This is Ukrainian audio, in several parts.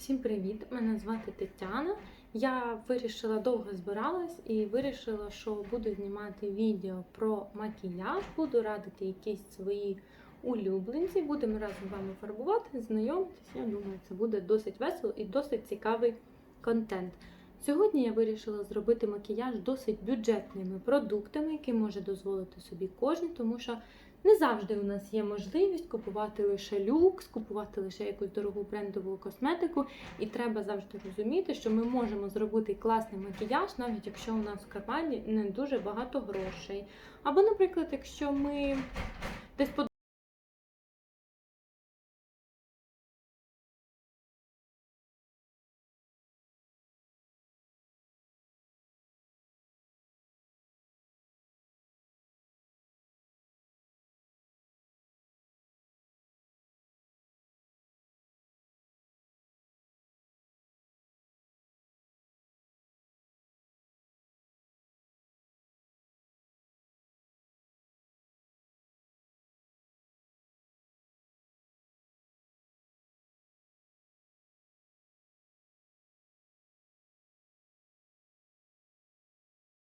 Всім привіт! Мене звати Тетяна. Я вирішила довго збиралась і вирішила, що буду знімати відео про макіяж, буду радити якісь свої улюбленці. Будемо разом з вами фарбувати, знайомитись. Я думаю, це буде досить весело і досить цікавий контент. Сьогодні я вирішила зробити макіяж досить бюджетними продуктами, які може дозволити собі кожен, тому що не завжди у нас є можливість купувати лише люкс, купувати лише якусь дорогу брендову косметику, і треба завжди розуміти, що ми можемо зробити класний макіяж, навіть якщо у нас в кармані не дуже багато грошей. Або, наприклад, якщо ми десь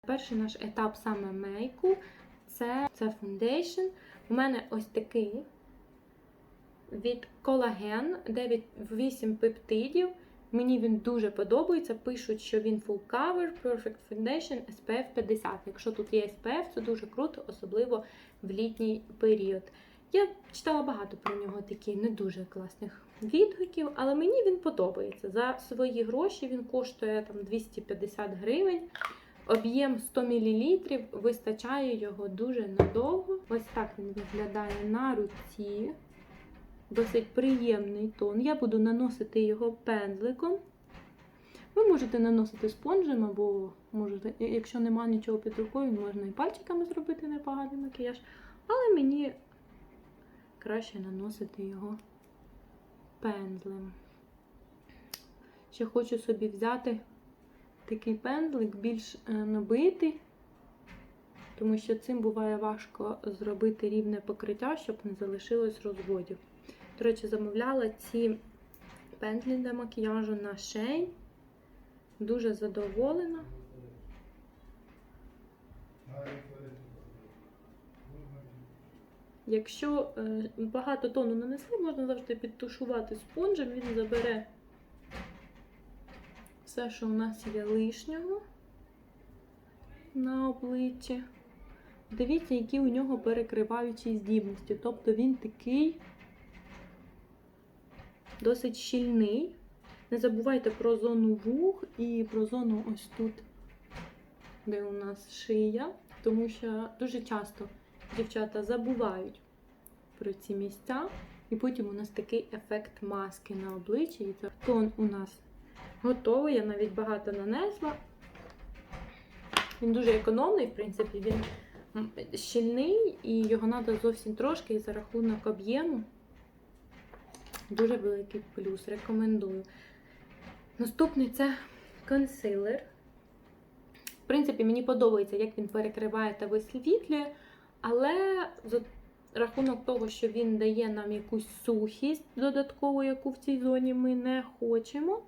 Перший наш етап саме мейку це, це фундейшн. У мене ось такий від колаген 9-8 пептидів. Мені він дуже подобається. Пишуть, що він full cover, Perfect Foundation, SPF 50. Якщо тут є SPF, це дуже круто, особливо в літній період. Я читала багато про нього такі не дуже класних відгуків, але мені він подобається. За свої гроші він коштує там 250 гривень. Об'єм 100 мл, вистачає його дуже надовго. Ось так він виглядає на руці. Досить приємний тон. Я буду наносити його пензликом. Ви можете наносити спонжем, або можете, якщо нема нічого під рукою, можна і пальчиками зробити непоганий макіяж. Але мені краще наносити його пензлем. Ще хочу собі взяти такий пензлик більш е, набитий, тому що цим буває важко зробити рівне покриття, щоб не залишилось розводів. До речі, замовляла ці пензлі для макіяжу на Shein. Дуже задоволена. Якщо е, багато тону нанесли, можна завжди підтушувати спонжем, він забере все, що у нас є лишнього на обличчі. Дивіться, які у нього перекриваючі здібності. Тобто він такий досить щільний. Не забувайте про зону вух і про зону ось тут, де у нас шия, тому що дуже часто дівчата забувають про ці місця, і потім у нас такий ефект маски на обличчі. І це тон у нас готовий, я навіть багато нанесла. Він дуже економний, в принципі, він щільний і його треба зовсім трошки і за рахунок об'єму. Дуже великий плюс, рекомендую. Наступний це консилер. В принципі, мені подобається, як він перекриває та висвітлює, але за рахунок того, що він дає нам якусь сухість додаткову, яку в цій зоні ми не хочемо.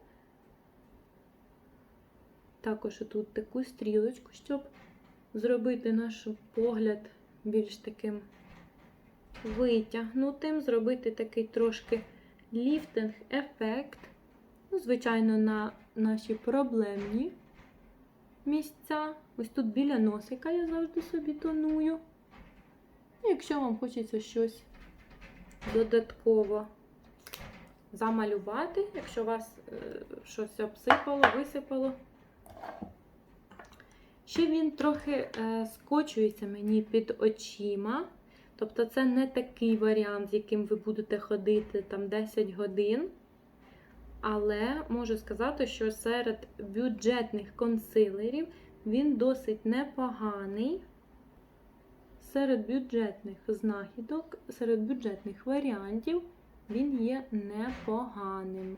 Також тут таку стрілочку, щоб зробити наш погляд більш таким витягнутим, зробити такий трошки ліфтинг-ефект. Ну, Звичайно, на наші проблемні місця. Ось тут біля носика я завжди собі тоную. Якщо вам хочеться щось додатково замалювати, якщо вас е, щось обсипало, висипало. Ще він трохи е, скочується мені під очима. Тобто це не такий варіант, з яким ви будете ходити там 10 годин. Але можу сказати, що серед бюджетних консилерів він досить непоганий. Серед бюджетних знахідок, серед бюджетних варіантів він є непоганим.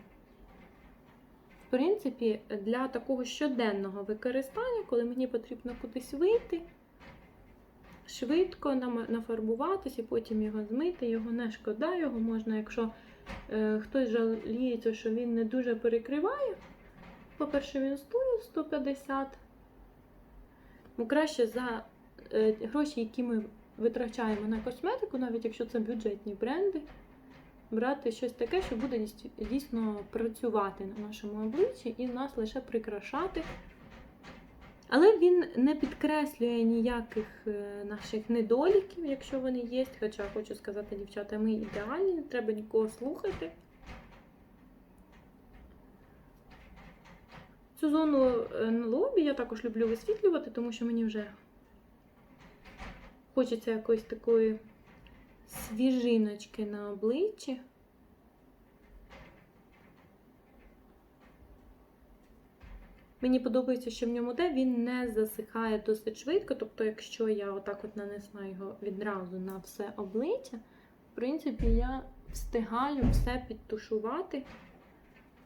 В принципі, для такого щоденного використання, коли мені потрібно кудись вийти, швидко нафарбуватися потім його змити, його не шкода, його можна, якщо Е, хтось жаліється, що він не дуже перекриває. По-перше, він стоїть 150. Ну, краще за е, гроші, які ми витрачаємо на косметику, навіть якщо це бюджетні бренди, брати щось таке, що буде дійсно працювати на нашому обличчі і нас лише прикрашати. Але він не підкреслює ніяких е, наших недоліків, якщо вони є. Хоча хочу сказати, дівчата, ми ідеальні, не треба нікого слухати. Цю зону е, на лобі я також люблю висвітлювати, тому що мені вже хочеться якоїсь такої свіжиночки на обличчі. Мені подобається, що в ньому де він не засихає досить швидко. Тобто, якщо я отак от нанесла його відразу на все обличчя, в принципі, я встигаю все підтушувати,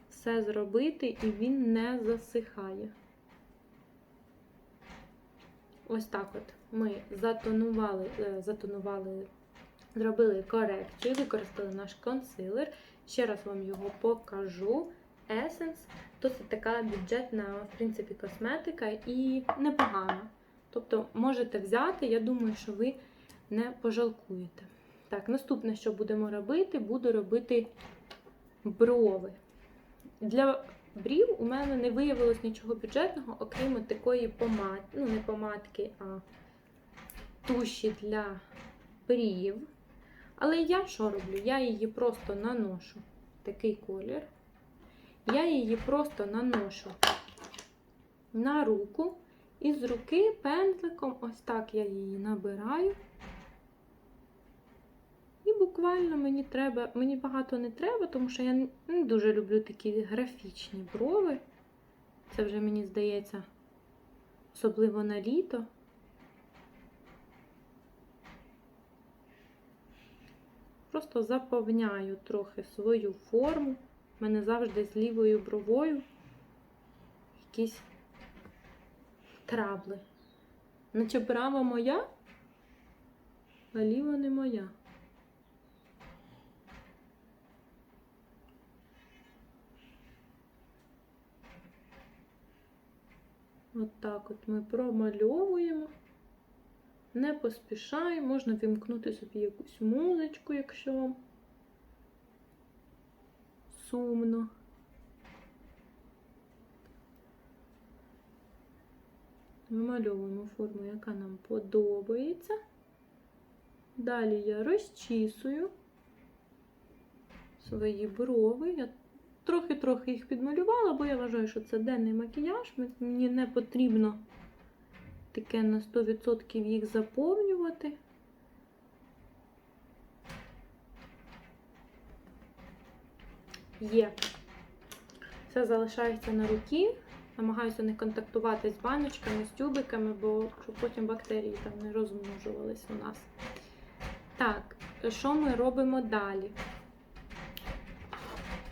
все зробити, і він не засихає. Ось так от ми затонували, е, затонували, зробили корекцію, використали наш консилер. Ще раз вам його покажу. Essence досить така бюджетна, в принципі, косметика і непогана. Тобто можете взяти, я думаю, що ви не пожалкуєте. Так, наступне, що будемо робити, буду робити брови. Для брів у мене не виявилось нічого бюджетного, окрім такої помадки, ну не помадки, а туші для брів. Але я що роблю? Я її просто наношу такий колір. Я її просто наношу на руку, і з руки пензликом, ось так я її набираю. І буквально мені треба, мені багато не треба, тому що я не дуже люблю такі графічні брови. Це вже мені здається, особливо на літо. Просто заповняю трохи свою форму. У мене завжди з лівою бровою якісь трабли. Наче права моя, а ліва не моя. От так от ми промальовуємо, не поспішаємо, можна вімкнути собі якусь музичку, якщо вам сумно. Вимальовуємо форму, яка нам подобається. Далі я розчісую свої брови. Я трохи-трохи їх підмалювала, бо я вважаю, що це денний макіяж. Мені не потрібно таке на 100% їх заповнювати. Є. Все залишається на руки. Намагаюся не контактувати з баночками, з тюбиками, бо щоб потім бактерії там не розмножувались у нас. Так, що ми робимо далі?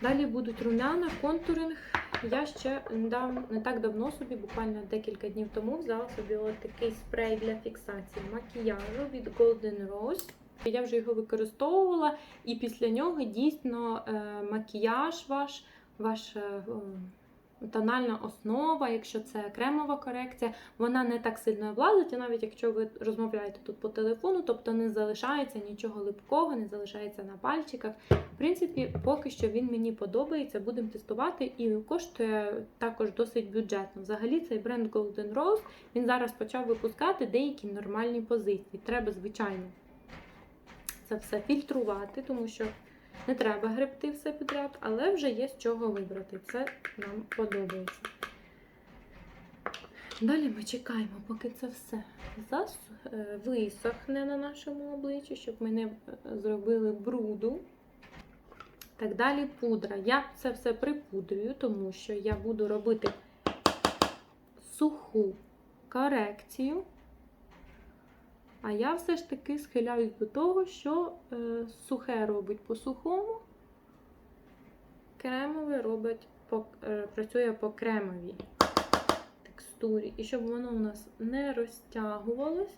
Далі будуть румяна, контуринг. Я ще недавно, не так давно собі, буквально декілька днів тому, взяла собі такий спрей для фіксації макіяжу від Golden Rose. Я вже його використовувала, і після нього дійсно е, макіяж ваш, ваш е, тональна основа, якщо це кремова корекція, вона не так сильно облазить, навіть якщо ви розмовляєте тут по телефону, тобто не залишається нічого липкого, не залишається на пальчиках. В принципі, поки що він мені подобається, будемо тестувати і коштує також досить бюджетно. Взагалі, цей бренд Golden Rose він зараз почав випускати деякі нормальні позиції. Треба, звичайно, це все фільтрувати, тому що. Не треба гребти все підряд, але вже є з чого вибрати. Це нам подобається. Далі ми чекаємо, поки це все зас... е, висохне на нашому обличчі, щоб ми не е, зробили бруду. Так далі пудра. Я це все припудрюю, тому що я буду робити суху корекцію. А я все ж таки схиляюсь до того, що е, сухе робить по сухому, кремове робить по, е, працює по кремовій текстурі. І щоб воно у нас не розтягувалось,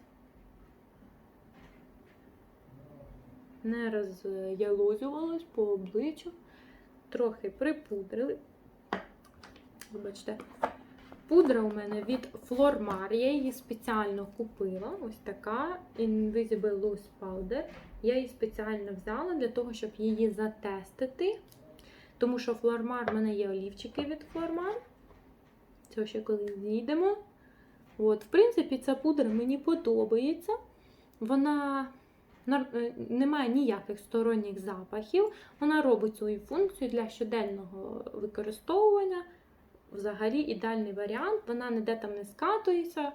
не роз'ялозювалось по обличчю. Трохи припудрили. Вибачте. Пудра у мене від Flormar. Я її спеціально купила. Ось така Invisible Loose Powder. Я її спеціально взяла для того, щоб її затестити. Тому що Flormar, в мене є олівчики від Flormar. Це ще коли зійдемо. От, в принципі, ця пудра мені подобається. Вона не має ніяких сторонніх запахів. Вона робить свою функцію для щоденного використовування. Взагалі ідеальний варіант. Вона ніде там не скатується.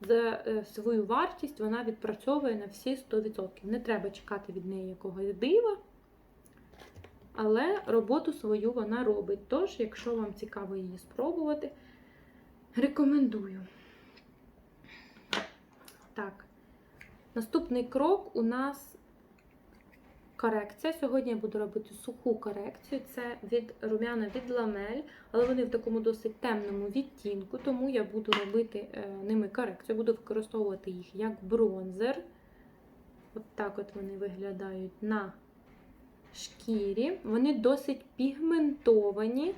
За свою вартість вона відпрацьовує на всі 100%. Не треба чекати від неї якогось дива. Але роботу свою вона робить. Тож, якщо вам цікаво її спробувати, рекомендую. Так, наступний крок у нас корекція. Сьогодні я буду робити суху корекцію. Це від рум'яна від ламель, але вони в такому досить темному відтінку, тому я буду робити е, ними корекцію. Буду використовувати їх як бронзер. От так от вони виглядають на шкірі. Вони досить пігментовані.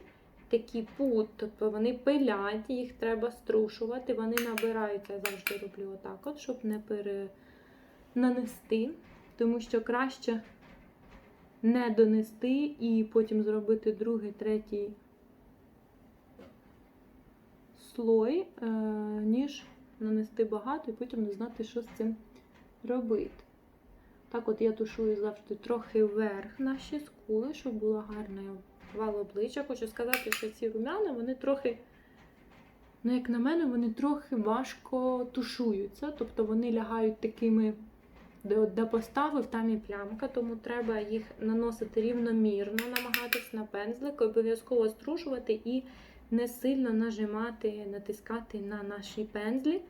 Такі пут, тобто вони пилять, їх треба струшувати, вони набираються, я завжди роблю отак, от, щоб не перенанести, тому що краще не донести і потім зробити другий, третій слой, е, ніж нанести багато і потім не знати, що з цим робити. Так от я тушую завжди трохи вверх наші скули, щоб була гарна вал обличчя. Хочу сказати, що ці румяна, вони трохи, ну, як на мене, вони трохи важко тушуються. Тобто вони лягають такими, де, поставив, там і плямка, тому треба їх наносити рівномірно, намагатись на пензлик, обов'язково струшувати і не сильно нажимати, натискати на наші пензлі,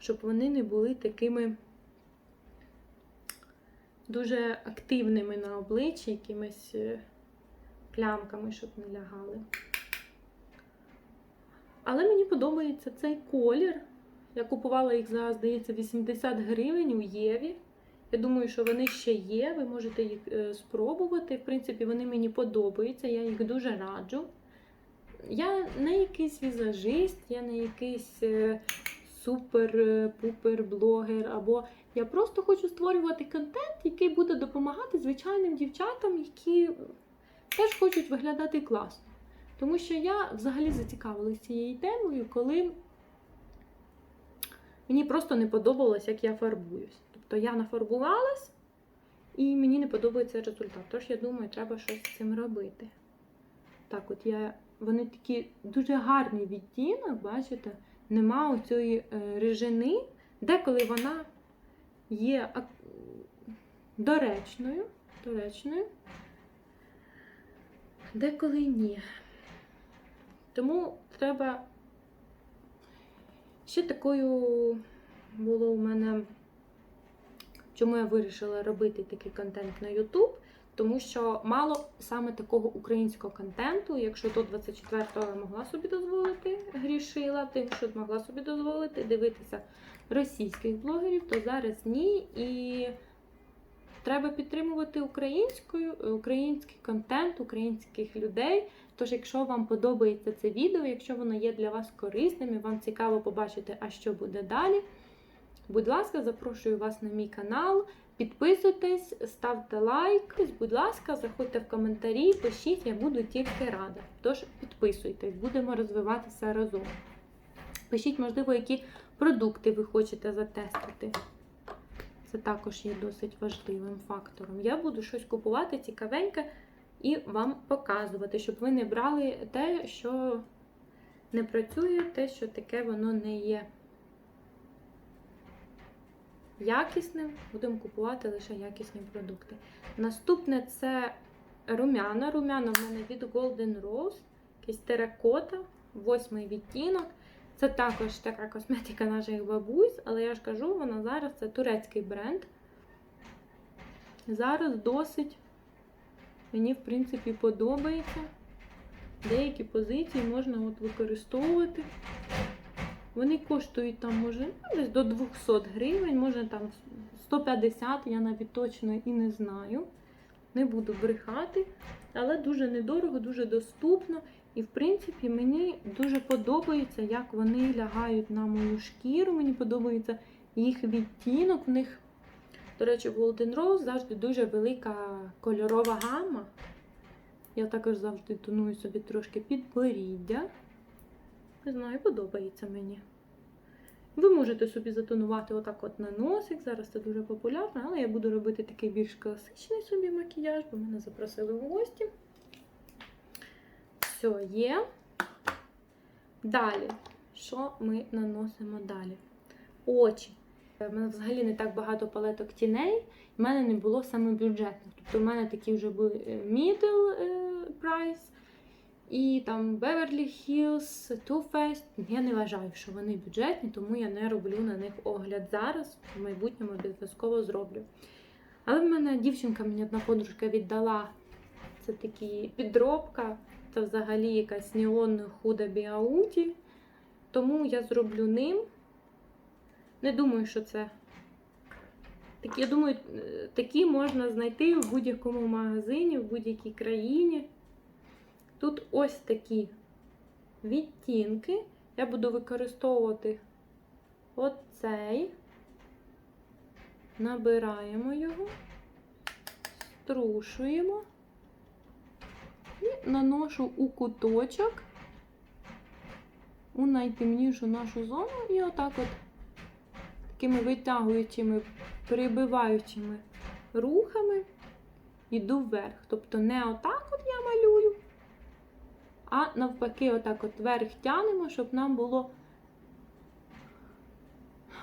щоб вони не були такими. Дуже активними на обличчі, якимись плямками, щоб не лягали. Але мені подобається цей колір. Я купувала їх за, здається, 80 гривень у Єві. Я думаю, що вони ще є, ви можете їх е, спробувати. В принципі, вони мені подобаються, я їх дуже раджу. Я не якийсь візажист, я не якийсь е, супер-пупер блогер, або я просто хочу створювати контент, який буде допомагати звичайним дівчатам, які теж хочуть виглядати класно. Тому що я взагалі зацікавилася цією темою, коли мені просто не подобалось, як я фарбуюсь. Тобто я нафарбувалась, і мені не подобається результат. Тож, я думаю, треба щось з цим робити. Так, от я. Вони такі дуже гарні відтінок, бачите, нема оцієї е, режини, деколи вона є доречною, доречною, деколи ні. Тому треба ще такою було у мене, чому я вирішила робити такий контент на YouTube, тому що мало саме такого українського контенту, якщо до 24-го я могла собі дозволити, грішила, тим, що могла собі дозволити дивитися російських блогерів, то зараз ні. І треба підтримувати українською, український контент, українських людей. Тож, якщо вам подобається це відео, якщо воно є для вас корисним і вам цікаво побачити, а що буде далі, будь ласка, запрошую вас на мій канал. Підписуйтесь, ставте лайк, будь ласка, заходьте в коментарі, пишіть, я буду тільки рада. Тож підписуйтесь, будемо розвиватися разом. Пишіть, можливо, які продукти ви хочете затестити. Це також є досить важливим фактором. Я буду щось купувати цікавеньке і вам показувати, щоб ви не брали те, що не працює, те, що таке воно не є якісним. Будемо купувати лише якісні продукти. Наступне це румяна. Румяна в мене від Golden Rose, якийсь теракота, восьмий відтінок. Це також така косметика наших бабусь, але я ж кажу, вона зараз це турецький бренд. Зараз досить, мені, в принципі, подобається. Деякі позиції можна от використовувати. Вони коштують там, може, ну, десь до 200 гривень, може там 150, я навіть точно і не знаю. Не буду брехати, але дуже недорого, дуже доступно. І, в принципі, мені дуже подобається, як вони лягають на мою шкіру. Мені подобається їх відтінок. В них, до речі, Golden Rose завжди дуже велика кольорова гама. Я також завжди тоную собі трошки підборіддя. Не знаю, подобається мені. Ви можете собі затонувати отак от на носик. Зараз це дуже популярно, але я буду робити такий більш класичний собі макіяж, бо мене запросили в гості. Все є. Далі, що ми наносимо далі? Очі. У мене взагалі не так багато палеток тіней, в мене не було саме бюджетних. Тобто в мене такі вже були е, middle е, price, і там Beverly Hills, Too Faced. Я не вважаю, що вони бюджетні, тому я не роблю на них огляд зараз. В майбутньому обов'язково зроблю. Але в мене дівчинка мені одна подружка віддала це такі підробка, це взагалі якась неонна худа біауті. Тому я зроблю ним. Не думаю, що це. Такі, я думаю, е, такі можна знайти в будь-якому магазині, в будь-якій країні. Тут ось такі відтінки. Я буду використовувати оцей. Набираємо його, струшуємо і наношу у куточок, у найтемнішу нашу зону, і отак от такими витягуючими, прибиваючими рухами йду вверх. Тобто не отак от я малюю, а навпаки, отак от вверх тянемо, щоб нам було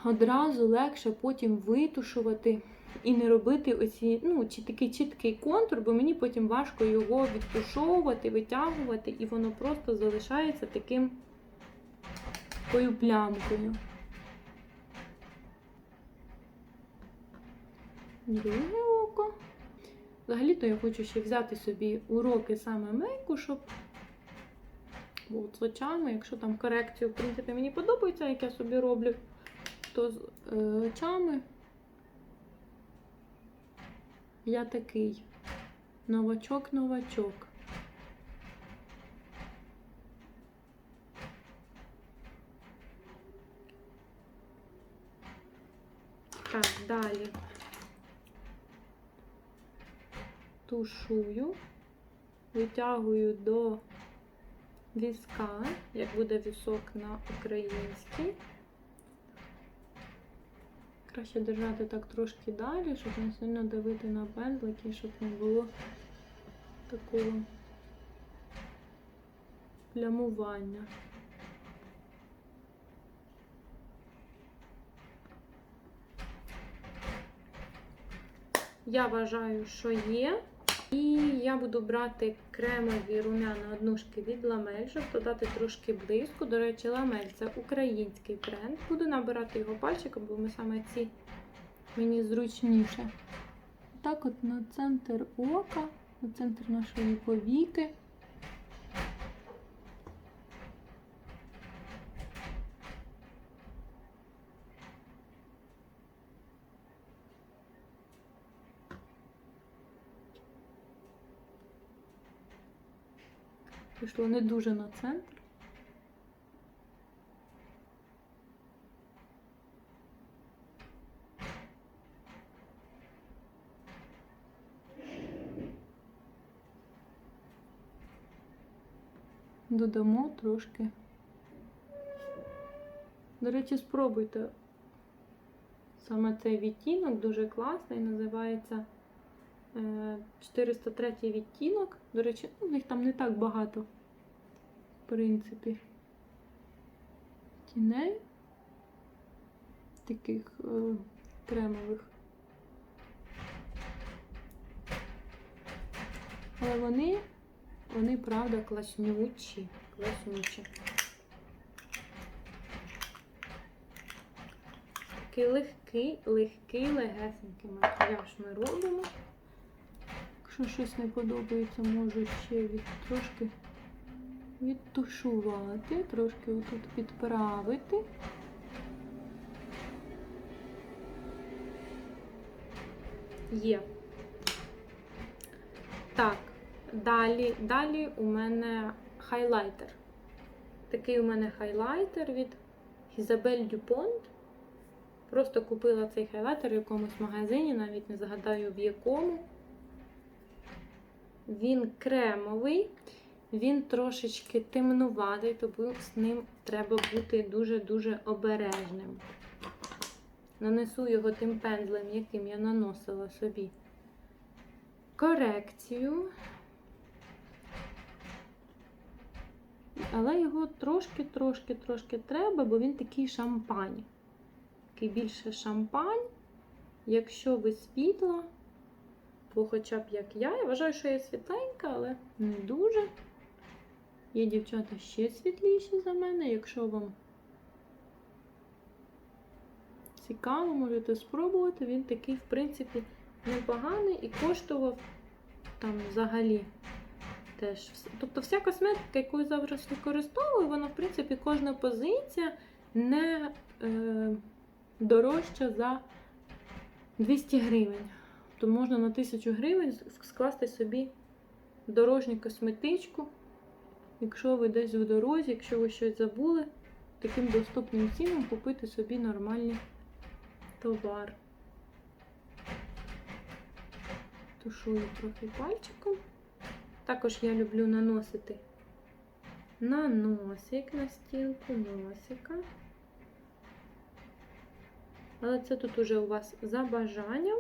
одразу легше потім витушувати і не робити оці, ну, чи такий чіткий контур, бо мені потім важко його відтушовувати, витягувати, і воно просто залишається таким такою плямкою. Друге око. Взагалі-то я хочу ще взяти собі уроки саме мейку, щоб от з очами, якщо там корекцію, в принципі, мені подобається, як я собі роблю, то з е, очами я такий новачок-новачок. Так, далі. Тушую, витягую до візка, як буде вісок на українській. Краще держати так трошки далі, щоб не сильно давити на пензлик і щоб не було такого плямування. Я вважаю, що є. І я буду брати кремові румяна однушки від ламель, щоб додати трошки блиску. До речі, ламель це український бренд. Буду набирати його пальчиком, бо ми саме ці мені зручніше. Так от на центр ока, на центр нашої повіки. Пішло не дуже на центр. Додамо трошки. До речі, спробуйте. Саме цей відтінок дуже класний, називається 403 відтінок. До речі, ну, в них там не так багато, в принципі, тіней таких е, кремових. Але вони, вони, правда, класнючі. класнючі. Такий легкий, легкий, легесенький макіяж ми робимо. Якщо щось не подобається, можу ще від трошки відтушувати, трошки отут підправити. Є. Так, далі, далі у мене хайлайтер. Такий у мене хайлайтер від Isabelle Dupont. Просто купила цей хайлайтер в якомусь магазині, навіть не згадаю в якому. Він кремовий, він трошечки темнуватий, тому з ним треба бути дуже-дуже обережним. Нанесу його тим пензлем, яким я наносила собі корекцію. Але його трошки-трошки трошки треба, бо він такий шампань. Такий більше шампань. Якщо ви світла, бо хоча б як я, я вважаю, що я світленька, але не дуже. Є дівчата ще світліші за мене. Якщо вам цікаво, можете спробувати. Він такий, в принципі, непоганий і коштував там взагалі теж. Тобто вся косметика, яку я зараз використовую, вона, в принципі, кожна позиція не е, дорожча за 200 гривень. То можна на 1000 гривень скласти собі дорожню косметичку. Якщо ви десь в дорозі, якщо ви щось забули, таким доступним цінам купити собі нормальний товар. Тушую трохи пальчиком. Також я люблю наносити на носик, на стінку носика. Але це тут уже у вас за бажанням.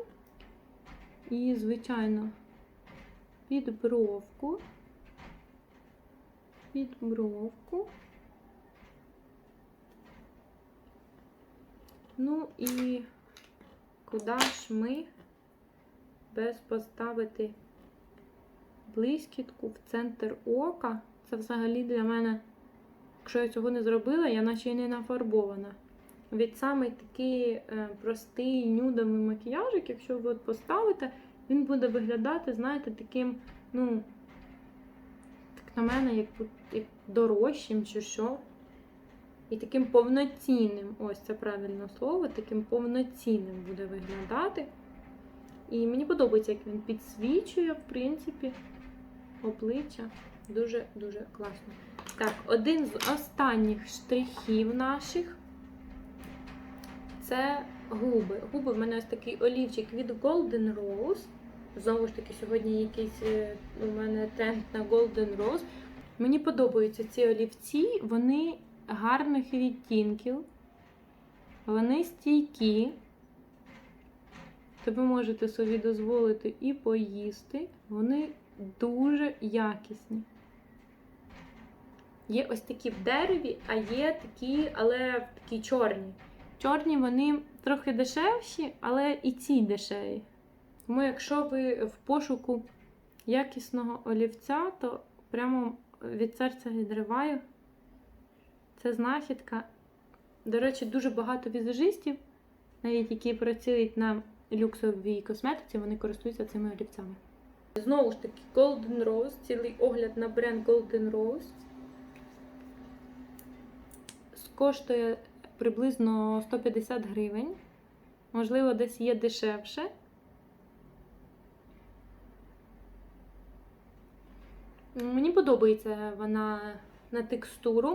І, звичайно, під бровку. Під бровку. Ну і куди ж ми без поставити блискітку в центр ока. Це взагалі для мене, якщо я цього не зробила, я наче й не нафарбована. Від саме такий е, простий нюдовий макіяжик, якщо ви от поставите, він буде виглядати, знаєте, таким, ну, так на мене, як, як дорожчим чи що. І таким повноцінним, ось це правильне слово, таким повноцінним буде виглядати. І мені подобається, як він підсвічує, в принципі, обличчя. Дуже-дуже класно. Так, один з останніх штрихів наших це губи. Губи в мене ось такий олівчик від Golden Rose. Знову ж таки, сьогодні якийсь е, у мене тренд на Golden Rose. Мені подобаються ці олівці, вони гарних відтінків, вони стійкі. То ви можете собі дозволити і поїсти. Вони дуже якісні. Є ось такі в дереві, а є такі, але такі чорні. Чорні вони трохи дешевші, але і ці дешеві. Тому якщо ви в пошуку якісного олівця, то прямо від серця відриваю. Це знахідка. До речі, дуже багато візажистів, навіть які працюють на люксовій косметиці, вони користуються цими олівцями. Знову ж таки, Golden Rose, цілий огляд на бренд Golden Rose. Коштує приблизно 150 гривень. Можливо, десь є дешевше. Мені подобається вона на текстуру.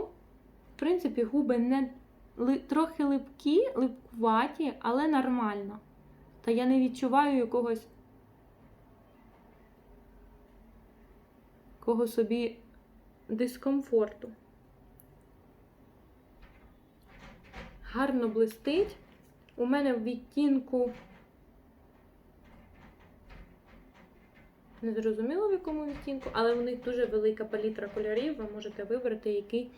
В принципі, губи не трохи липкі, липкуваті, але нормально. Та я не відчуваю якогось кого собі дискомфорту. Гарно блистить. У мене в відтінку не зрозуміло в якому відтінку, але у них дуже велика палітра кольорів. Ви можете вибрати, який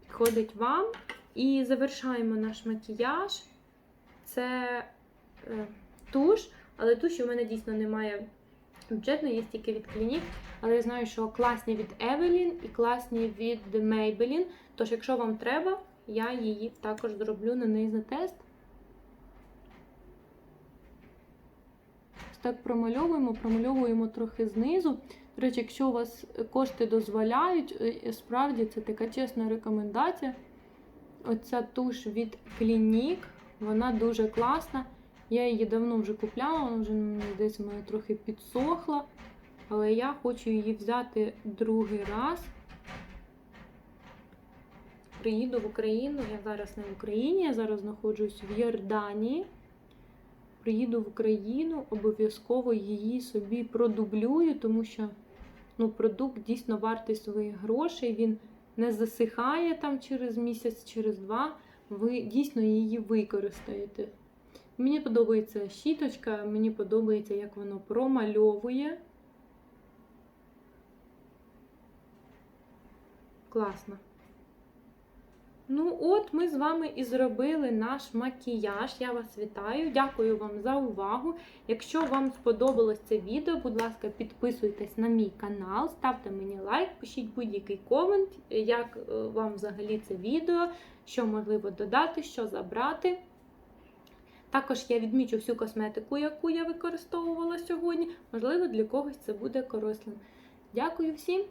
підходить вам. І завершаємо наш макіяж. Це е, туш, але туші у мене дійсно немає бюджетної, є тільки від Clinique. Але я знаю, що класні від Evelyn і класні від Maybelline. Тож, якщо вам треба, я її також зроблю на неї за тест. Ось так промальовуємо, промальовуємо трохи знизу. До речі, якщо у вас кошти дозволяють, е, справді це така чесна рекомендація. Оця туш від Clinique, вона дуже класна. Я її давно вже купляла, вона вже здається, в мене трохи підсохла. Але я хочу її взяти другий раз. Приїду в Україну. Я зараз не в Україні, я зараз знаходжусь в Йорданії. Приїду в Україну, обов'язково її собі продублюю, тому що ну, продукт дійсно вартий своїх грошей. Він не засихає там через місяць, через два. Ви дійсно її використаєте. Мені подобається щіточка, мені подобається, як воно промальовує. Класно. Ну, от ми з вами і зробили наш макіяж. Я вас вітаю. Дякую вам за увагу. Якщо вам сподобалось це відео, будь ласка, підписуйтесь на мій канал, ставте мені лайк, пишіть будь-який комент, як е, вам взагалі це відео, що можливо додати, що забрати. Також я відмічу всю косметику, яку я використовувала сьогодні. Можливо, для когось це буде корисним. Дякую всім!